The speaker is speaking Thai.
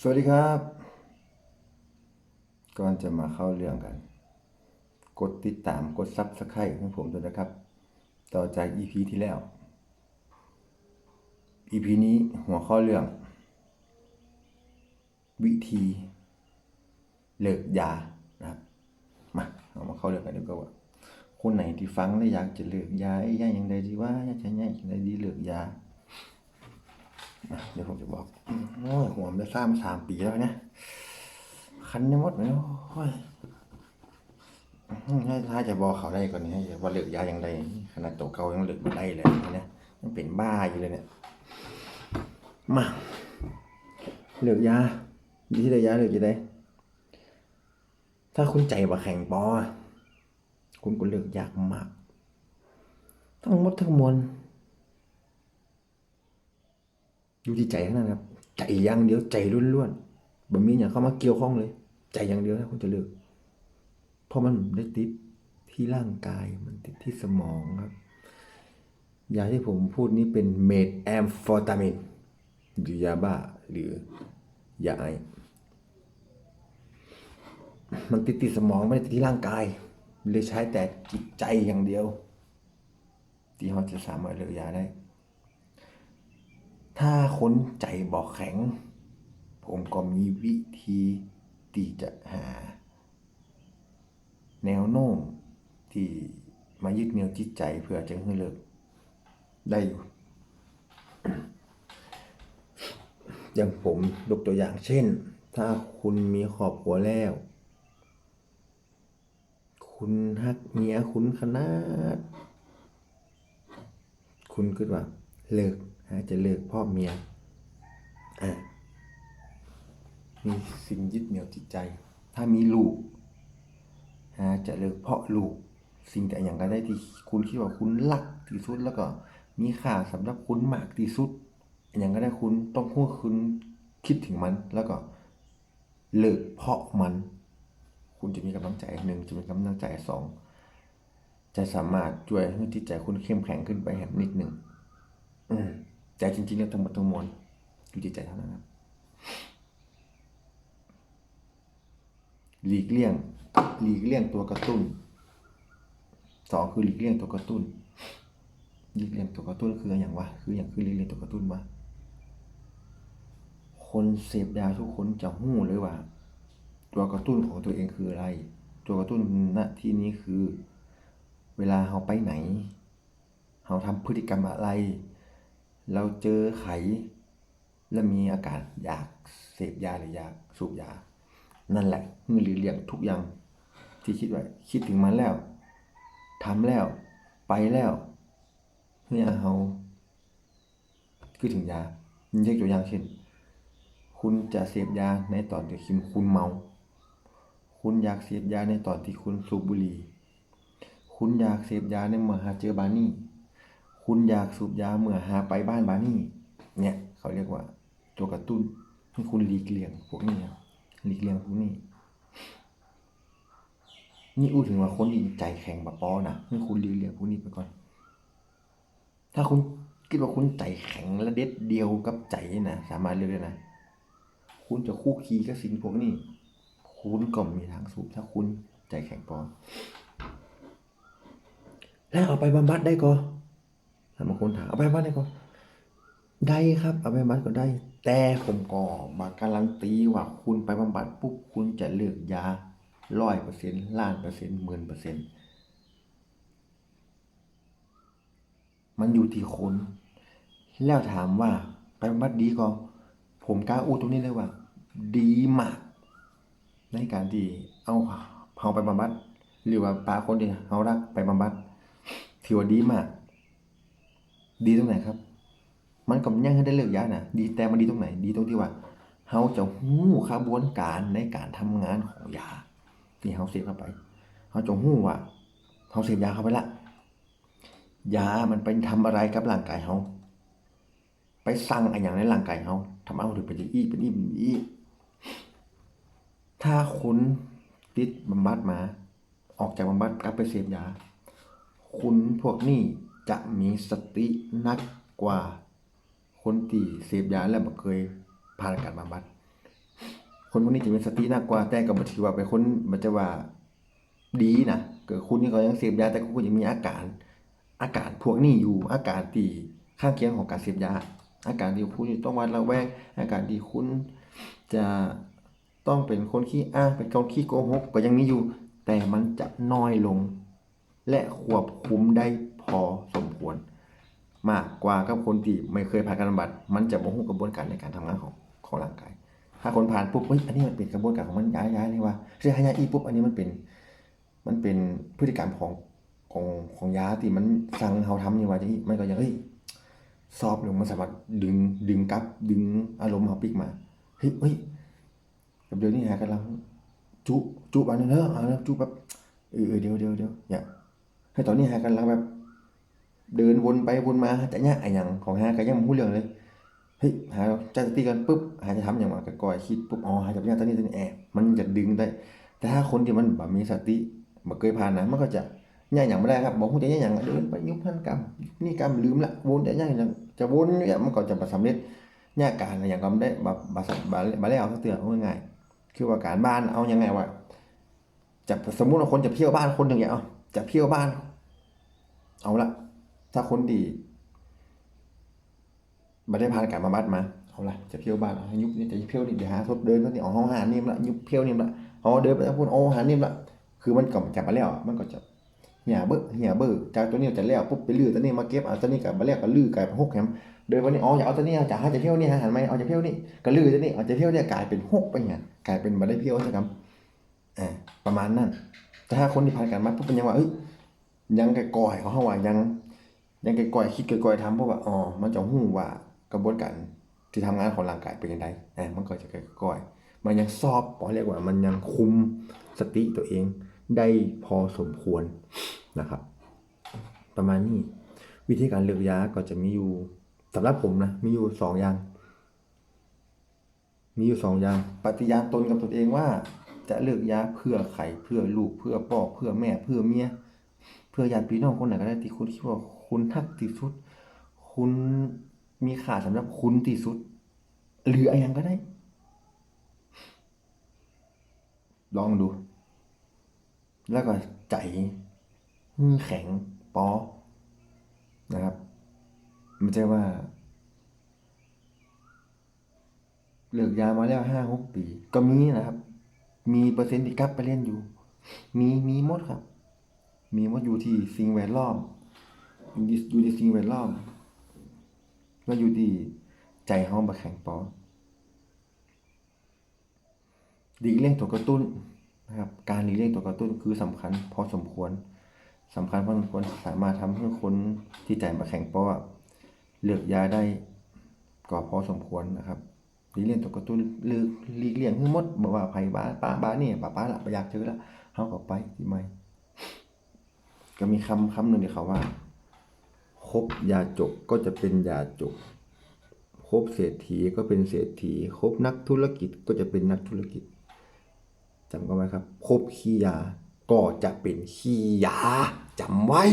สวัสดีครับ ก่อนจะมาเข้าเรื่องกัน กดติดตามกดซับสไครต์ของผมด้วยนะครับ ต่อจาก EP ที่แล้ว EP นี้หัวข้อเรื่อง วิธีเลิกยานะครับ มาเอามาเข้าเรื่องกันดีกว่าว่าคนไหนที่ฟังแล้วอยากจะเลิกยาไอ้ยาอย่างใดดีว่าอยากจะย่อย่างใดดีเลิกยา เดี๋ยวผมจะบอกโอ้ยหัวมันจะซ่างมาสามปีแล้วเนี่ยคันไม่หมดเลยโอ้ยถ้าถ้าจะบอกเขาได้ก่อนนี้ว่าเลิกยาอย่างไรขนาดตัวเก่ายังเลิกไม่ได้เลยนี่ยยังเป็นบ้าอยู่เลยเนี่ย มาเลิกยาวิธีเลิกยาเลิกยังไงถ้าคุณใจว่าแข็งปอคุณก็เลิกยากมาก ทั้งหมดทั้งมวล อยู่ที่ใจเท่านั้นครับ ใจอย่างเดียวใจล้วนๆบ่มีอย่างเข้ามาเกี่ยวข้องเลย ใจอย่างเดียวนะคุณจะเลิกเพราะมันได้ติดที่ร่างกายมันติดที่สมองครับ ยาที่ผมพูดนี้เป็นเมทแอมฟอตามินหรือยาบ้าหรือยาไอมันติดที่สมองไม่ได้ติดที่ร่างกายเลยใช้แต่จิตใจอย่างเดียว ที่เขาจะสามารถเลิกยาได้ ถ้าคนใจบอกแข็ง ผมก็มีวิธีที่จะหา แนวโน้มที่มายึดเหนี่ยวจิตใจเพื่อจะให้เลิกได้อยู่ อย่างผมยกตัวอย่างเช่น ถ้าคุณมีครอบครัวแล้ว คุณฮักเมียคุณขนาด คุณคิดว่าเลิก จะเลิกพ่อเมียมีสิ่งยึดเหนี่ยวจิตใจ ถ้ามีลูกจะเลิกเพาะลูก สิ่งแต่อย่างก็ได้ที่คุณคิดว่าคุณรักที่สุดแล้วก็มีค่าสำหรับคุณมากที่สุด อย่างก็ได้คุณต้องพูดคุณคิดถึงมัน แล้วก็เลิกเพาะมัน คุณจะมีกำลังใจหนึ่งจะมีกำลังใจสองจะสามารถช่วยให้จิตใจคุณเข้มแข็งขึ้นไปแหบนิดหนึ่งอืม แต่จริงๆแล้วทั้งหมดทั้งมวลอยู่ที่ใจเท่านั้นครับหลีกเลี่ยง หลีกเลี่ยงตัวกระตุ้นสองคือหลีกเลี่ยงตัวกระตุ้นหลีกเลี่ยงตัวกระตุ้นคืออย่างวะคืออย่างคือหลีกเลี่ยงตัวกระตุ้นวะคนเสพยาทุกคนจะหู้เลยว่า ตัวกระตุ้นของตัวเองคืออะไร ตัวกระตุ้นณที่นี้คือ เวลาเราไปไหนเราทำพฤติกรรมอะไร เราเจอไข แล้วมีอาการอยากเสพยาหรืออยากสูบยา นั่นแหละคือหลีกเลี่ยงทุกอย่างที่คิดไว้คิดถึงมันแล้วทำแล้ว ไปแล้วเพื่อเราคือถึงยามียกตัวอย่างเช่น คุณจะเสพยาในตอนที่คุณเมา คุณอยากเสพยาในตอนที่คุณสูบบุหรี่ คุณอยากเสพยาในเมื่อหาเจอบานี่ คุณอยากสูบยาเมื่อหาไปบ้านบานี่ เนี่ย เขาเรียกว่าตัวกระตุ้นให้คุณหลีกเลี่ยงพวกนี้ครับหลีกเลี่ยงพวกนี้ นี่อู้ถึงว่าคนที่ใจแข็งแบบปอนะให้คุณหลีกเลี่ยงพวกนี้ไปก่อน ถ้าคุณคิดว่าคุณใจแข็งและเด็ดเดียวกับใจนะสามารถเลือกได้นะ คุณจะคู่คีกับสิ่งพวกนี้ คุณก็มีทางสูบถ้าคุณใจแข็งพอแล้วเอาไปบำบัดได้ก็ ถามบางคนถามเอาไปบำบัดได้ก็ได้ครับ เอาไปบำบัดก็ได้ แต่ผมก็มาการันตีว่าคุณไปบำบัดปุ๊บคุณจะเลือกยาร้อยเปอร์เซ็นต์ล้านเปอร์เซ็นต์หมื่นเปอร์เซ็นต์มันอยู่ที่คน แล้วถามว่าไปบำบัดดีก็ผมกล้าอู้ตรงนี้เลยว่า ดีมาก ในการที่เอาเขาไปบำบัด หรือว่าปลาคนที่เขารักไปบำบัดถือว่าดีมาก ดีตรงไหนครับ มันก็ยังให้ได้เลิกยานะดีแต่มันดีตรงไหน ดีตรงที่ว่าเขาจะหู้ขบวนการในการทำงานของยา ที่เขาเสพเข้าไปเขาจะหู้ว่าเขาเสพยาเข้าไปละยามันไปทำอะไรกับร่างกายเขาไปสั่งอะไรอย่างในร่างกายเขาทำเอาถึงเป็นอี้เป็นอี้เป็นอี้ถ้าคุณติดบำบัดมา ออกจากบำบัดกลับไปเสพยา คุณพวกนี้ จะมีสตินักกว่าคนที่เสพยาแล้วบ่เคยผ่านการบำบัดคนพวกนี้จะมีสติมากกว่าแต่ก็บ่ถือว่าเป็นคนบ่จะว่าดีนะเกิดคุณนี่ก็ยังเสพยาแต่คุณยังมีอาการ อาการพวกนี้อยู่อาการที่ข้างเคียงของการเสพยา อาการที่คุณต้องวัดระแวงอาการที่คุณจะต้องเป็นคนขี้อ้างเป็นคนขี้โกหกก็ยังมีอยู่ แต่มันจะน้อยลง และควบคุมได้ พอสมควร มากกว่ากับคนที่ไม่เคยผ่านการบำบัด มันจะบ่ฮู้กระบวนการในการทำงานของของร่างกาย ถ้าคนผ่านปุ๊บเฮ้ยอันนี้มันเป็นกระบวนการของมันย้ายย้ายเลยว่าเสียหายาอีปุ๊บอันนี้มันเป็นมันเป็นพฤติกรรมของของของยาที่มันสั่งเฮาทำนี่ว่าจะมันก็ยังเฮ้ยซอฟลงมันสามารถดึงดึงกลับ ดึงอารมณ์เฮาปิกมาเฮ้ยเฮ้ยกับเดี๋ยวนี้หากำลังจุจุอันนั้นเนอะอันนั้นจุแบบเออเออเดี๋ยวเดี๋ยวเดี๋ยวอย่าให้ตอนนี้หากำลังแบบ เดินวนไปวนมาจะเนี่ยไอ้ยังของหาก็ยังบ่รู้เรื่องเลยเฮ้ยหาใจสติกันปุ๊บหาจะทำอย่างว่าก็ก่อยคิดปุ๊บอ๋อหาจะเนี่ยตอนนี้ตอนนี้แอบมันจะดึงได้ แต่ถ้าคนที่มันแบบมีสติแบ่เคยผ่านนะมันก็จะย่างอย่างไม่ได้ครับบอกฮู้จะย่างอย่างเดินไปยุบพันกรรมนี่กรรมลืมละวนจะย่างอย่างจะวนเนี่ยมันก็จะบ่สำเร็จยากการอะไรอย่างก็ไม่ได้แบ่บ่สบ่บ่ได้เอาสักเตือนเอาง่ายคือว่าการบ้านเอายังไงวะจะสมมุติว่าคนจะเที่ยวบ้านคนหนึ่งอย่างเอาจะเที่ยวบ้าน เอาละ ถ้าคนดีบ่ได้ผ่านการบำบัดมาเอาละจะเที่ยวบ้านยุบนี่จะเที่ยวนี่เดี๋ยวหาทบเดินซะนี่เอห้องหานิ่มละยุบเที่ยวนิ่มละอ๋อเดินไปทางพุ่นโอ้หานิ่มละคือมันก็จะมาแล้วมันก็จะเหี่ยเบ้อเหี่ยเบ้อจากตัวนี้จะแล้วปุ๊บไปลื้อตัวนี้มาเก็บเอาตัวนี้กับมาแล้วก็ลื้อกลายเป็นหกแหมเดินวันนี้อ๋ออย่าเอาตัวนี้เอาจะหาจะเที่ยวนี่หันไหมเอาจะเที่ยวนี่ก็ลื้อตัวนี้เอาจะเที่ยวเนี่ยกลายเป็นหกไปไงกลายเป็นบ่ได้เที่ยวใช่ครับอ่าประมาณนั้นแต่ถ้าคนที่ผ่านการมาปุ๊บเป็นยังว่าเอ้ยยังกก่อยเขาเฮาว่ายัง ยังไกก่อยคิดไกก่อยทำเพราะว่าอ๋อมันจะฮู้ว่ากระบวนการที่ทำงานของร่างกายเป็นยังไงอ่ามันก็จะกก่อยมันยังสอบปอเรียกว่ามันยังคุมสติตัวเองได้พอสมควรนะครับ ประมาณนี้วิธีการเลือกยาก็จะมีอยู่สำหรับผมนะมีอยู่สองอย่าง มีอยู่สองอย่าง ปฏิญาณตนกับตนเองว่า จะเลือกยาเพื่อใครเพื่อลูกเพื่อพ่อเพื่อแม่เพื่อเมียเพื่อญาติพี่น้องคนไหนก็ได้ที่คุณคิดว่าคุณทักที่สุด คุณมีค่าสำหรับคุณที่สุด หรืออะไรยังก็ได้ ลองดู แล้วก็ใจแข็งปอนะครับไม่ใช่ว่าเลิกยามาแล้วห้าหกปี ก็มีนะครับ มีเปอร์เซ็นต์ที่กลับไปเล่นอยู่ มีมีหมดครับ มีมดอยู่ที่สิ่งแวดล้อมอยู่ที่อยู่ที่สิ่งแวดล้อมแล้วอยู่ที่ใจเฮาบ่แข็งปอดีเลี่ยงตัวกระตุ้นนะครับ การหลีกเลี่ยงตัวกระตุ้นคือสำคัญพอสมควรสำคัญพอสมควรสามารถทำให้คนที่ใจมาแข็งเพราะว่าเลือกยาได้ก็พอสมควรนะครับหลีกเลี่ยงตัวกระตุ้นหรือหลีกเลี่ยงทั้หมดบอกว่าภัยบ้าป้าบ้านี่ป้าป้าละไปอยากเจอละเฮาก็ไปที่ไม่ ก็มีคำคำหนึ่งที่เขาว่า คบยาจกก็จะเป็นยาจก คบเศรษฐีก็เป็นเศรษฐี คบนักธุรกิจก็จะเป็นนักธุรกิจจำกันไว้ครับ คบขี้ยาก็จะเป็นขี้ยาจำไว้